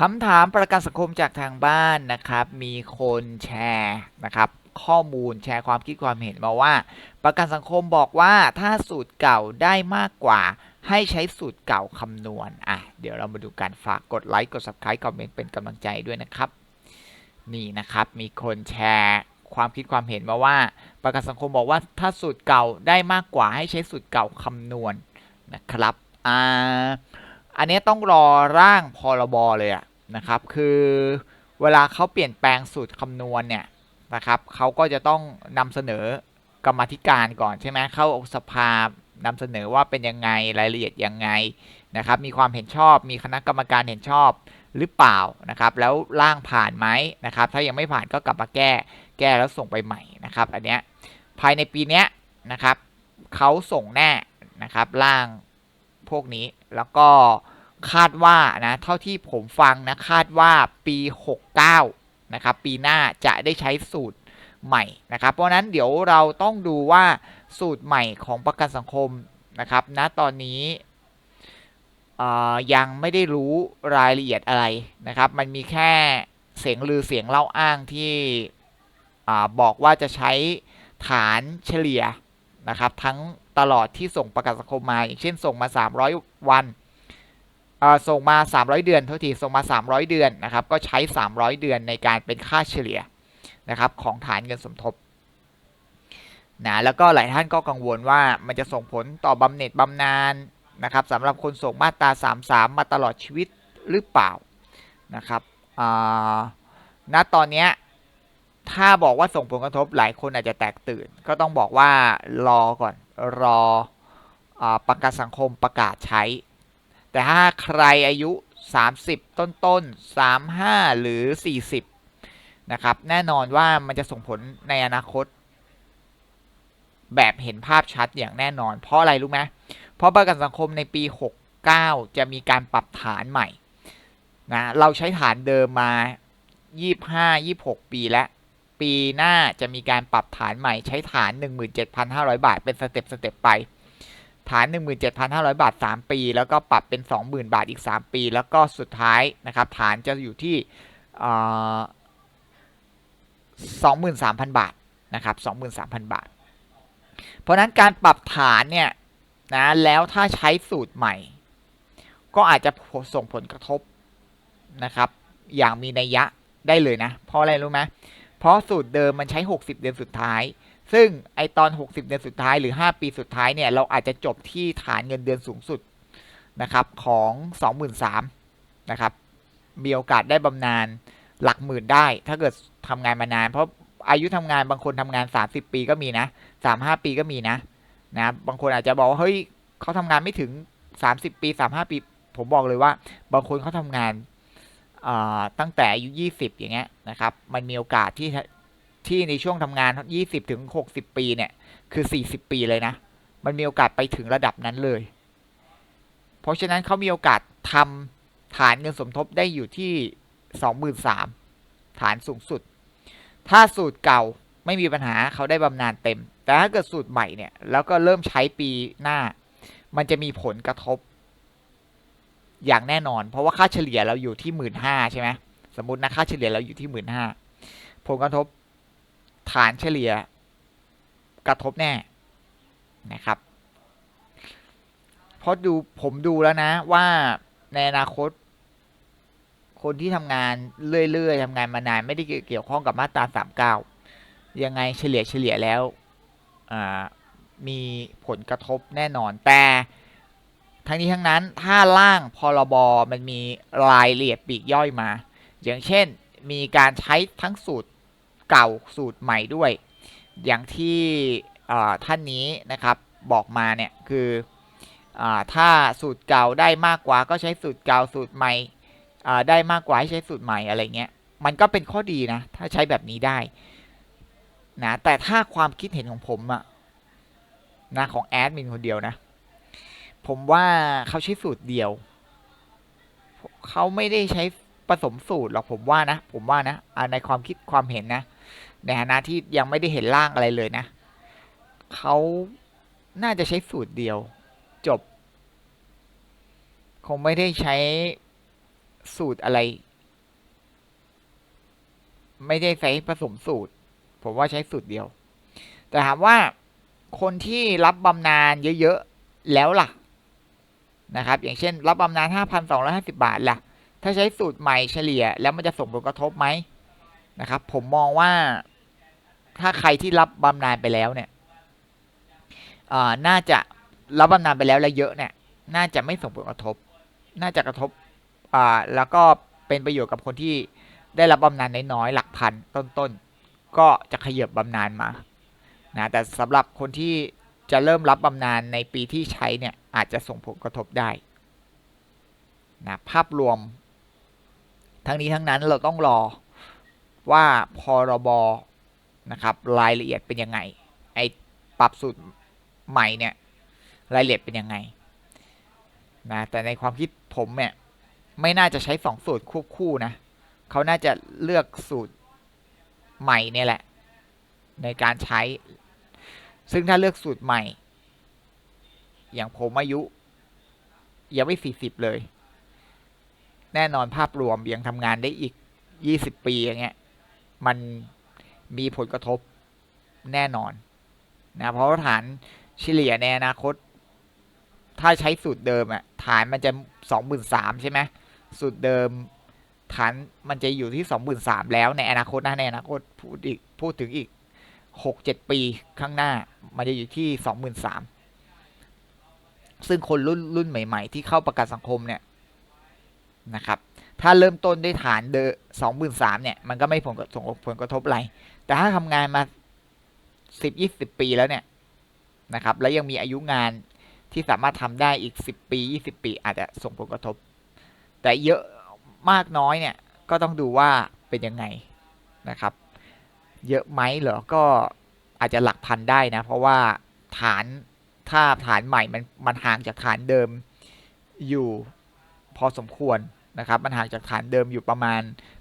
คำถามประกันสังคมจากทางบ้านนะครับ มีคนแชร์นะครับ ข้อมูลแชร์ความคิดความเห็นมาว่า ประกันสังคมบอกว่าถ้าสูตรเก่าได้มากกว่า ให้ใช้สูตรเก่าคำนวณอะเดี๋ยวเรามาดูกันฝากกดไลค์กด subscribe คอมเมนต์เป็นกำลังใจด้วยนะครับ นี่นะครับมีคนแชร์ความคิดความเห็นมาว่า ประกันสังคมบอกว่าถ้าสูตรเก่าได้มากกว่าให้ใช้สูตรเก่าคำนวณนะครับอ่า อันนี้ต้องรอร่างพรบเลยอะนะครับ คือเวลาเขาเปลี่ยนแปลงสูตรคำนวณเนี่ยนะครับเขาก็จะต้องนำเสนอกรรมธิการก่อนใช่ไหมเข้าสภานำเสนอว่าเป็นยังไงรายละเอียดยังไงนะครับมีความเห็นชอบมีคณะกรรมการเห็นชอบหรือเปล่านะครับแล้วร่างผ่านไหมนะครับถ้ายังไม่ผ่านก็กลับมาแก้แก้แล้วส่งไปใหม่นะครับอันเนี้ยภายในปีเนี้ยนะครับเขาส่งแน่นะครับร่าง พวกนี้ แล้วก็คาดว่านะเท่าที่ผมฟังนะคาดว่าปี 69 นะครับ ปีหน้าจะได้ใช้สูตรใหม่นะครับ เพราะนั้นเดี๋ยวเราต้องดูว่าสูตรใหม่ของประกันสังคมนะครับณตอนนี้ยังไม่ได้รู้รายละเอียดอะไรนะครับ มันมีแค่เสียงลือเสียงเล่าอ้างที่อบอกว่าจะใช้ฐานเฉลี่ย นะครับทั้งตลอดที่ส่งประกันสังคมมา อย่างเช่นส่งมา 300 วันอ่าส่งมา 300 เดือนเท่าทีส่งมา 300 เดือนนะครับก็ใช้ 300 เดือนในการเป็นค่าเฉลี่ยนะครับของฐานเงินสมทบนะแล้วก็หลายท่านก็กังวลว่ามันจะส่งผลต่อบำเหน็จบำนาญนะครับสำหรับคนส่งมาตรา 33 มาตลอดชีวิตหรือเปล่านะครับณตอนนี้ ถ้าบอกว่าส่งผลกระทบหลายคนอาจจะแตกตื่น ก็ต้องบอกว่ารอก่อนรออประกันสังคมประกาศใช้ แต่ถ้าใครอายุ 30 ต้นต้นๆ35 หรือ 40 นะครับ แน่นอนว่ามันจะส่งผลในอนาคต แบบเห็นภาพชัดอย่างแน่นอน เพราะอะไรรู้ไหมเพราะประกันสังคมในปี 69 จะมีการปรับฐานใหม่นะเราใช้ฐานเดิมมา 25 26 ปีแล้ว ปีหน้าจะมีการปรับฐานใหม่ใช้ฐาน 17,500 บาท เป็นสเต็ปสเต็ปไป ฐาน 17,500 บาท 3 ปี แล้วก็ปรับเป็น 20,000 บาทอีก 3 ปี แล้วก็สุดท้ายนะครับฐานจะอยู่ที่23,000 บาทนะครับ23,000 บาท เพราะนั้นการปรับฐานเนี่ยนะแล้วถ้าใช้สูตรใหม่ ก็อาจจะส่งผลกระทบนะครับ อย่างมีนัยยะได้เลยนะ เพราะอะไรรู้ไหม เพราะสูตรเดิมมันใช้ 60 เดือนสุดท้าย ซึ่งไอตอน 60 เดือนสุดท้ายหรือ 5 ปีสุดท้ายเนี่ยเราอาจจะจบที่ฐานเงินเดือนสูงสุดนะครับของ 23,000นะครับมีโอกาสได้บำนาญหลักหมื่นได้ ถ้าเกิดทำงานมานาน เพราะอายุทำงานบางคนทำงาน 30 ปีก็มีนะ 35 ปีก็มีนะนะบางคนอาจจะบอกว่าเฮ้ยเขาทำงานไม่ถึง 30 ปี 35 ปี ผมบอกเลยว่า บางคนเขาทำงาน ตั้งแต่อายุ 20 อย่างเงี้ยนะครับ มันมีโอกาสที่ที่ในช่วงทำงาน 20 ถึง 60 ปีเนี่ย คือ 40 ปีเลยนะ มันมีโอกาสไปถึงระดับนั้นเลย เพราะฉะนั้นเขามีโอกาสทำฐานเงินสมทบได้อยู่ที่ 23,000ฐานสูงสุด ถ้าสูตรเก่าไม่มีปัญหาเขาได้บำนาญเต็ม แต่ถ้าเกิดสูตรใหม่เนี่ย แล้วก็เริ่มใช้ปีหน้า มันจะมีผลกระทบ อย่างแน่นอน เพราะว่าค่าเฉลี่ยเราอยู่ที่หมื่นห้าใช่ไหมสมมตินะค่าเฉลี่ยเราอยู่ที่หมื่นห้าผลกระทบฐานเฉลี่ยกระทบแน่นะครับเพราะดูผมดูแล้วนะว่าในอนาคต คนที่ทำงานเรื่อยๆทำงานมานานไม่ได้เกี่ยวข้องกับมาตราสามเก้ายังไงเฉลี่ยเฉลี่ยแล้วมีผลกระทบแน่นอนแต่ ทั้งนี้ทั้งนั้นถ้าร่างพรบมันมีรายละเอียดปีกย่อยมา อย่างเช่นมีการใช้ทั้งสูตรเก่าสูตรใหม่ด้วย อย่างที่ท่านนี้นะครับบอกมาเนี่ยคืออถ้าสูตรเก่าได้มากกว่าก็ใช้สูตรเก่าสูตรใหม่ได้มากกว่าให้ใช้สูตรใหม่อะไรเงี้ยมันก็เป็นข้อดีนะถ้าใช้แบบนี้ได้นะแต่ถ้าความคิดเห็นของผมอะนะของแอดมินคนเดียวนะ ผมว่าเขาใช้สูตรเดียว เขาไม่ได้ใช้ผสมสูตรหรอกผมว่านะ ผมว่านะในความคิดความเห็นนะ ในฐานะที่ยังไม่ได้เห็นร่างอะไรเลยนะ เขาน่าจะใช้สูตรเดียว จบ คงไม่ได้ใช้สูตรอะไร ไม่ได้ใช้ผสมสูตร ผมว่าใช้สูตรเดียว แต่ถามว่าคนที่รับบำนาญเยอะๆ แล้วล่ะ นะครับ อย่างเช่น รับบำนาญ5,250 บาทล่ะ ถ้าใช้สูตรใหม่เฉลี่ย แล้วมันจะส่งผลกระทบไหมนะครับ ผมมองว่าถ้าใครที่รับบำนาญไปแล้วเนี่ยอ่าน่าจะรับบำนาญไปแล้วแล้วเยอะเนี่ย น่าจะไม่ส่งผลกระทบ น่าจะกระทบอ่าแล้วก็เป็นประโยชน์กับคนที่ได้รับบำนาญน้อยๆหลักพันต้นๆก็จะขยับบำนาญมานะแต่สำหรับคนที่ จะเริ่มรับบำนาญในปีที่ใช้เนี่ยอาจจะส่งผลกระทบได้นะภาพรวม ทั้งนี้ทั้งนั้นเราต้องรอว่าพรบนะครับรายละเอียดเป็นยังไงไอปรับสูตรใหม่เนี่ยรายละเอียดเป็นยังไงนะแต่ในความคิดผมเนี่ยไม่น่าจะใช้สองสูตรควบคู่นะเขาน่าจะเลือกสูตรใหม่เนี่ยแหละ ในการใช้ ซึ่งถ้าเลือกสูตรใหม่ อย่างผมอายุยังไม่สี่สิบเลย แน่นอนภาพรวมยังทำงานได้อีกยี่สิบปีอย่างเงี้ย มันมีผลกระทบแน่นอนนะเพราะฐานเฉลี่ยในอนาคต ถ้าใช้สูตรเดิมอะฐานมันจะสองหมื่นสามใช่ไหมสูตรเดิมฐานมันจะอยู่ที่สองหมื่นสามแล้วในอนาคตนะในอนาคตพูดอีกพูดถึงอีก หกเจ็ดปีข้างหน้า มันจะอยู่ที่สองหมื่นสามซึ่งคนรุ่นรุ่นใหม่ ๆ ที่เข้าประกันสังคมเนี่ยนะครับ ถ้าเริ่มต้นด้วยฐานเดอสองหมื่นสามเนี่ย มันก็ไม่ผลส่งผลกระทบอะไร แต่ถ้าทำงานมาสิบยี่สิบปีแล้วเนี่ยนะครับ แล้วยังมีอายุงานที่สามารถทำได้อีกสิบปียี่สิบปี อาจจะส่งผลกระทบ แต่เยอะมากน้อยเนี่ย ก็ต้องดูว่าเป็นยังไงนะครับ เยอะไหมเหรอ ก็อาจจะหลักพันได้นะ เพราะว่าฐานถ้าฐานใหม่มันมันห่างจากฐานเดิมอยู่พอสมควรนะครับ มันห่างจากฐานเดิมอยู่ประมาณ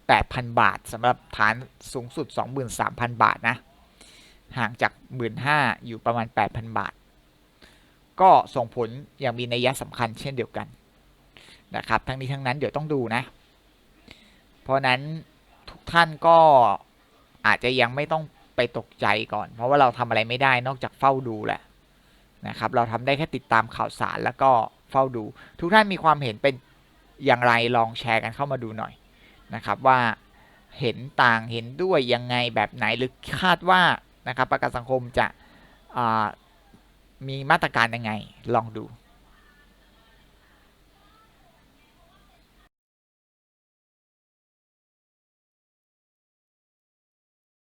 8,000 บาทสำหรับฐานสูงสุด 23,000 บาทนะ ห่างจาก 15,000อยู่ประมาณ 8,000 บาท ก็ส่งผลอย่างมีนัยสำคัญเช่นเดียวกันนะครับ ทั้งนี้ทั้งนั้นเดี๋ยวต้องดูนะ เพราะนั้นทุกท่านก็ อาจจะยังไม่ต้องไปตกใจก่อน เพราะว่าเราทำอะไรไม่ได้นอกจากเฝ้าดูแหละนะครับ เราทำได้แค่ติดตามข่าวสารแล้วก็เฝ้าดู ทุกท่านมีความเห็นเป็นอย่างไรลองแชร์กันเข้ามาดูหน่อยนะครับว่าเห็นต่างเห็นด้วยยังไงแบบไหนหรือคาดว่านะครับประกันสังคมจะมีมาตรการยังไงลองดู